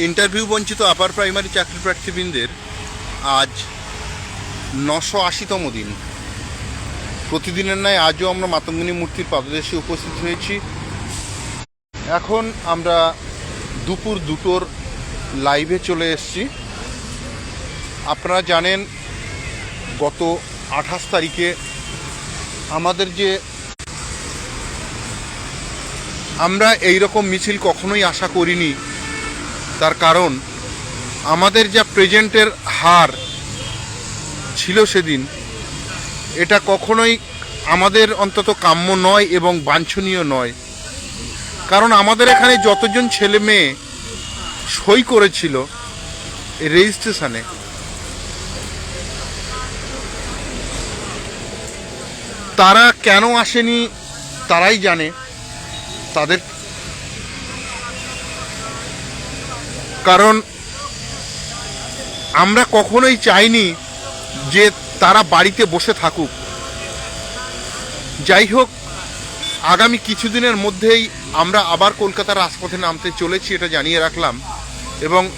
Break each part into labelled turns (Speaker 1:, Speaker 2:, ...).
Speaker 1: Interview বঞ্চিত upper primary চাকরি প্রার্থীবৃন্দের আজ নশো আশিতম দিন। প্রতিদিনের ন্যায় আজও আমরা মাতঙ্গিনী মূর্তির পাদদেশে উপস্থিত হয়েছি। এখন আমরা দুপুর দুটোর লাইভে চলে এসেছি। আপনারা জানেন, গত আঠাশ তারিখে আমাদের যে আমরা এই রকম মিছিল কখনোই আশা করিনি তার কারণ, আমাদের যা প্রেজেন্টের হার ছিল সেদিন, এটা কখনোই আমাদের অন্তত কাম্য নয় এবং বাঞ্ছনীয় নয়। কারণ আমাদের এখানে যতজন ছেলে মেয়ে সই করেছিল রেজিস্ট্রেশনে তারা কেন আসেনি তারাই জানে। তাদের কারণ আমরা কখনোই চাইনি যে তারা বাড়িতে বসে থাকুক। যাই হোক, আগামী কিছুদিনের মধ্যেই আমরা আবার কলকাতার রাজপথে নামতে চলেছি এটা জানিয়ে রাখলাম। এবং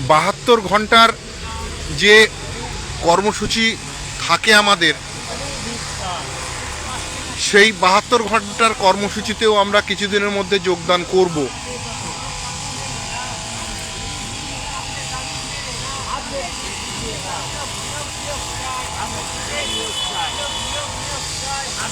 Speaker 1: বাহাত্তর ঘণ্টার যে কর্মসূচি থাকে আমাদের, সেই বাহাত্তর ঘণ্টার কর্মসূচিতেও আমরা কিছুদিনের মধ্যে যোগদান করব।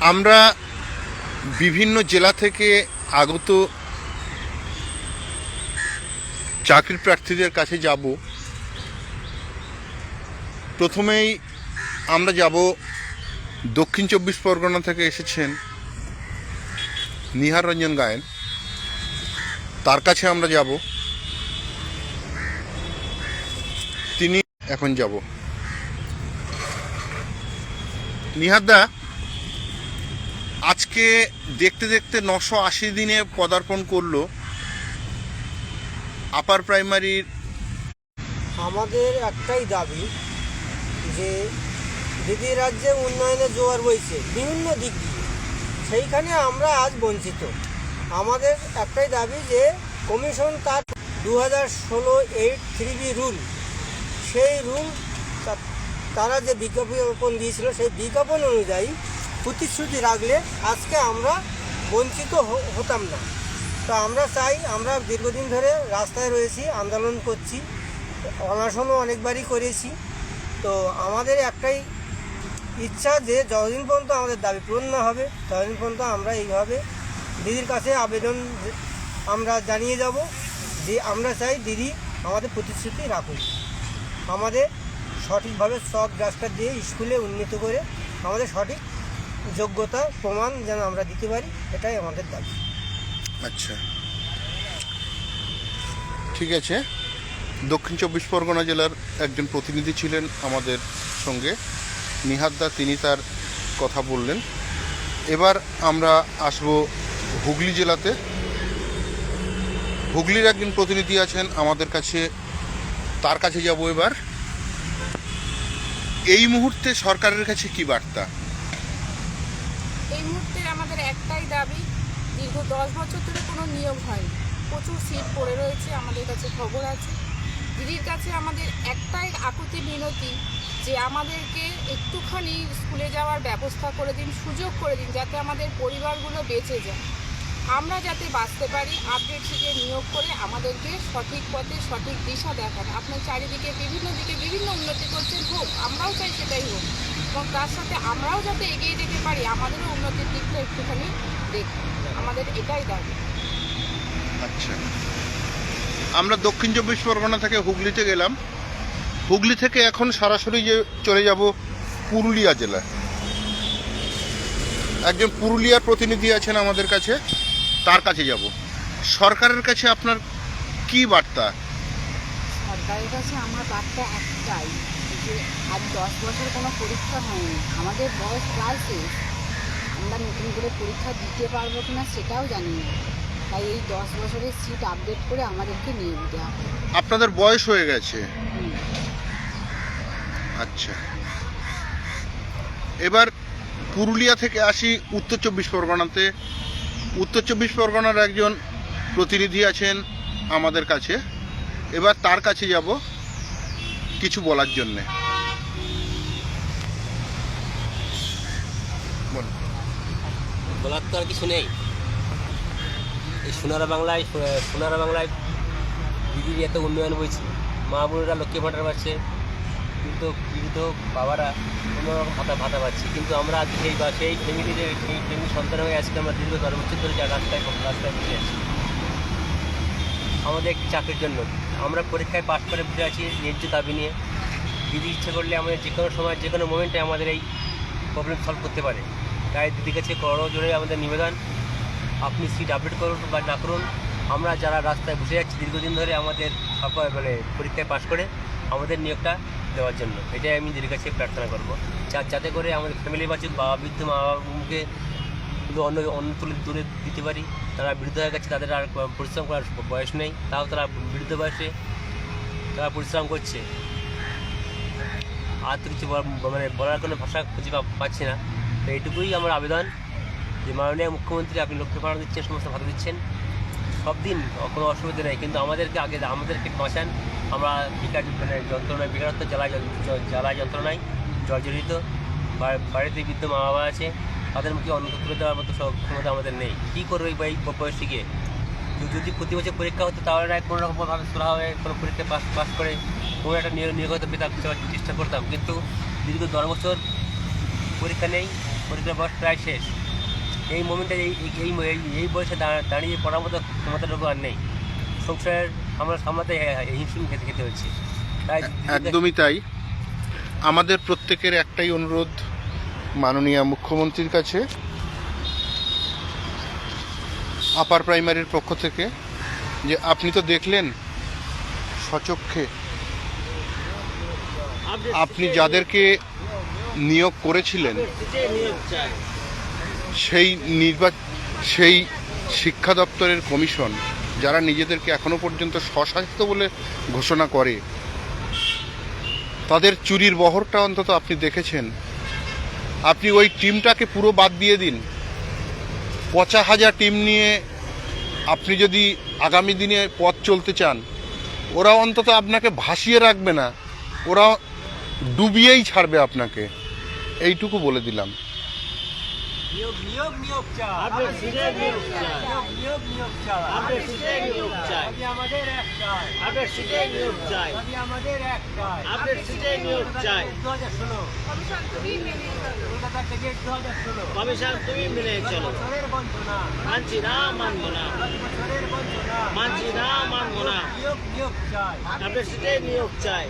Speaker 1: আমরা বিভিন্ন জেলা থেকে আগত চাকরি প্রার্থীদের কাছে যাব। প্রথমেই আমরা যাব দক্ষিণ চব্বিশ পরগনা থেকে এসেছেন নিহার রঞ্জন গায়েন। তার কাছে আমরা যাব। তিনি এখন যাব। নিহারদা আজকে দেখতে দেখতে নশো আশি দিনে পদার্পণ করল আপার প্রাইমারির
Speaker 2: আমাদের একটাই দাবি যে দিদি রাজ্যে উন্নয়নের জোয়ার বইছে, বিভিন্ন দিক দিয়ে। সেইখানে আমরা আজ বঞ্চিত। আমাদের একটাই দাবি যে কমিশন তার দু হাজার ষোলো এইট থ্রি বি রুল, সেই রুল তারা যে বিজ্ঞাপন দিয়েছিল সেই বিজ্ঞাপন অনুযায়ী প্রতিশ্রুতি রাখলে আজকে আমরা বঞ্চিত হতাম না। তো আমরা চাই, আমরা দীর্ঘদিন ধরে রাস্তায় রয়েছি, আন্দোলন করছি, অনশনও অনেকবারই করেছি। তো আমাদের একটাই ইচ্ছা যে যতদিন পর্যন্ত আমাদের দাবি পূরণ না হবে, ততদিন পর্যন্ত আমরা এইভাবে দিদির কাছে আবেদন আমরা জানিয়ে যাব যে আমরা চাই দিদি আমাদের প্রতিশ্রুতি রাখুন আমাদের সঠিকভাবে সব গাছটা দিয়ে স্কুলে উন্নীত করে আমাদের সঠিক যোগ্যতা, প্রমাণ যেন আমরা দিতে পারি, এটাই আমাদের দাবি।
Speaker 1: আচ্ছা। ঠিক আছে। দক্ষিণ চব্বিশ পরগনা জেলার একজন প্রতিনিধি ছিলেন আমাদের সঙ্গে। নিহাদ্দা তিনি তার কথা বললেন। এবার আমরা আসব হুগলি জেলাতে। হুগলির একজন প্রতিনিধি আছেন আমাদের কাছে। তার কাছে যাব এবার। এই মুহূর্তে সরকারের কাছে কি বার্তা?
Speaker 3: এই মুহূর্তে আমাদের একটাই দাবি, দীর্ঘ দশ বছর ধরে কোনো নিয়োগ হয়নি। প্রচুর সিট পড়ে রয়েছে, আমাদের কাছে খবর আছে। দিদির কাছে আমাদের একটাই আকুতি মিনতি যে আমাদেরকে একটুখানি স্কুলে যাওয়ার ব্যবস্থা করে দিন, সুযোগ করে দিন, যাতে আমাদের পরিবারগুলো বেঁচে যায়। আমরা যাতে বাঁচতে পারি আপডেট থেকে নিয়োগ করে আমাদেরকে সঠিক পথে সঠিক দিশা দেখান। আপনার চারিদিকে বিভিন্ন দিকে বিভিন্ন উন্নতি করছেন, হোক, আমরাও চাই সেটাই হোক। এবং তার সাথে আমরাও যাতে এগিয়ে যেতে পারি, আমাদেরও উন্নতির দিকটা একটুখানি দেখুন। আমাদের এটাই দাবি।
Speaker 1: আচ্ছা। আমরা দক্ষিণ চব্বিশ পরগনা থেকে হুগলিতে গেলাম। হুগলি থেকে এখন সরাসরি যে চলে যাব পুরুলিয়া জেলা একজন পুরুলিয়ার প্রতিনিধি আছেন আমাদের কাছে। তার কাছে যাব। সরকারের কাছে আপনার কি বার্তা?
Speaker 4: সরকারের কাছে আমার বার্তা একটাই যে আজ দশ বছর কোনো পরীক্ষা হয়নি। আমাদের বয়স প্রায় শেষ। আমরা নতুন করে পরীক্ষা দিতে পারব কিনা সেটাও জানি না। তাই এই দশ বছরের সিট আপডেট করে আমাদেরকে নিয়ে দিতে হবে।
Speaker 1: আপনাদের বয়স হয়ে গেছে। আচ্ছা। এবার পুরুলিয়া থেকে আসি উত্তর চব্বিশ পরগনাতে। উত্তর চব্বিশ পরগনার একজন প্রতিনিধি আছেন আমাদের কাছে। এবার তার কাছে যাব কিছু বলার জন্যে।
Speaker 5: বলার তো আর কিছু নেই। এই সোনারা বাংলায় সোনারা বাংলায় দিদির এত উন্নয়ন হয়েছে, মা বোনেরা লক্ষ্মী ভাণ্ডার পাচ্ছে কিন্তু বৃদ্ধ বাবারা কোনো রকম ভাতা ভাতা পাচ্ছি। কিন্তু আমরা আজ সেই বা সেই ফ্যামিলিতে সেই ফ্যামিলি সন্তান হয়ে আজকে আমরা দীর্ঘ দশ বছর ধরে যা রাস্তায় রাস্তায় বসে আছি। আমাদের একটি চাকরির জন্য। আমরা পরীক্ষায় পাশ করে বসে আছি ন্যায্য দাবি নিয়ে। দিদি ইচ্ছে করলে আমাদের যে কোনো সময় যে কোনো মোমেন্টে আমাদের এই প্রবলেম সলভ করতে পারে। তাই দিদির কাছে করো জোরে আমাদের নিবেদন। আপনি সিট আপডেট করুন বা না করুন। আমরা যারা রাস্তায় বসে যাচ্ছি দীর্ঘদিন ধরে আমাদের মানে পরীক্ষায় পাশ করে আমাদের নিয়োগটা দেওয়ার জন্য। এটাই আমি নিজের কাছে প্রার্থনা করব। যাতে করে আমাদের ফ্যামিলি বাঁচুক, বাবা বৃদ্ধ, মা বাবাকে অন্য অন্য তুলে দূরে দিতে পারি। তারা বৃদ্ধ হয়ে গেছে তাদের আর পরিশ্রম করার বয়স নেই, তাও তারা বৃদ্ধ বয়সে তারা পরিশ্রম করছে। আর তো কিছু মানে বলার কোনো ভাষা খুঁজে পাচ্ছি না। তো এইটুকুই আমার আবেদন যে মাননীয় মুখ্যমন্ত্রী আপনি লক্ষ্য ভাড়া দিচ্ছেন, সমস্ত ভাতা দিচ্ছেন। সব দিন কোনো অসুবিধা নেই, কিন্তু আমাদেরকে আগে, আমাদেরকে বাঁচান। আমরা বিকার মানে যন্ত্রণায় বেকারত্ব জ্বালায় যন- জ্বালায় যন্ত্রণায় জর্জরিত। বাড়িতে বৃদ্ধ মা বাবা আছে, তাদের মুখে অন্ন তুলে দেওয়ার মতো সব ক্ষমতা আমাদের নেই। কী করবে এই বয়সে তো যদি প্রতি বছর পরীক্ষা হতো তাহলে না কোনো রকমভাবে সুরা হয়ে কোনো পরীক্ষায় পাস পাস করে কোনো একটা নিয়োগ নিয়োগত পেতাম চেষ্টা করতাম। কিন্তু দীর্ঘ দশ বছর পরীক্ষা নেই, পরীক্ষার বয়স প্রায় শেষ। এই মোমেন্টে এই- এই বয়সে দাঁড়িয়ে পড়ার মতো ক্ষমতাটুকু আর নেই। সংসারের আমরা সামলাতে হিমশিম খেতে খেতে হচ্ছে। তাই
Speaker 1: একদমই তাই। আমাদের প্রত্যেকের একটাই অনুরোধ মাননীয় মুখ্যমন্ত্রীর কাছে আপার প্রাইমারির পক্ষ থেকে যে আপনি তো দেখলেন সচক্ষে আপনি যাদেরকে নিয়োগ করেছিলেন সেই নির্বা সেই শিক্ষা দপ্তরের কমিশন যারা নিজেদেরকে এখনও পর্যন্ত স্বশাসিত বলে ঘোষণা করে, তাদের চুরির বহরটা অন্তত আপনি দেখেছেন। আপনি ওই টিমটাকে পুরো বাদ দিয়ে দিন। পচা হাজার টিম নিয়ে আপনি যদি আগামী দিনে পথ চলতে চান, ওরা অন্তত আপনাকে ভাসিয়ে রাখবে না। ওরা ডুবিয়েই ছাড়বে আপনাকে। এইটুকু বলে দিলাম।
Speaker 5: নিয়োগ নিয়োগ নিয়োগ চাই।
Speaker 6: নিয়োগ চাই।
Speaker 5: নিয়োগ নিয়োগ চাই।
Speaker 6: নিয়োগ চাই।
Speaker 5: আমাদের এক চাই।
Speaker 6: নিয়োগ চাই।
Speaker 5: আমাদের এক চাই।
Speaker 6: নিয়োগ চাই।
Speaker 5: দু হাজার ষোলো
Speaker 3: কমিশন তুমি মেনে চলো।
Speaker 5: কলকাতা থেকে দু হাজার ষোলো।
Speaker 6: কমিশন তুমি মেনে চলো।
Speaker 5: বছরের বঞ্চনা।
Speaker 6: মানছি না মানবো না।
Speaker 5: বছরের বঞ্চনা।
Speaker 6: মানছি না মানবো না।
Speaker 5: নিয়োগ নিয়োগ চাই।
Speaker 6: আপনি সিটে নিয়োগ চাই।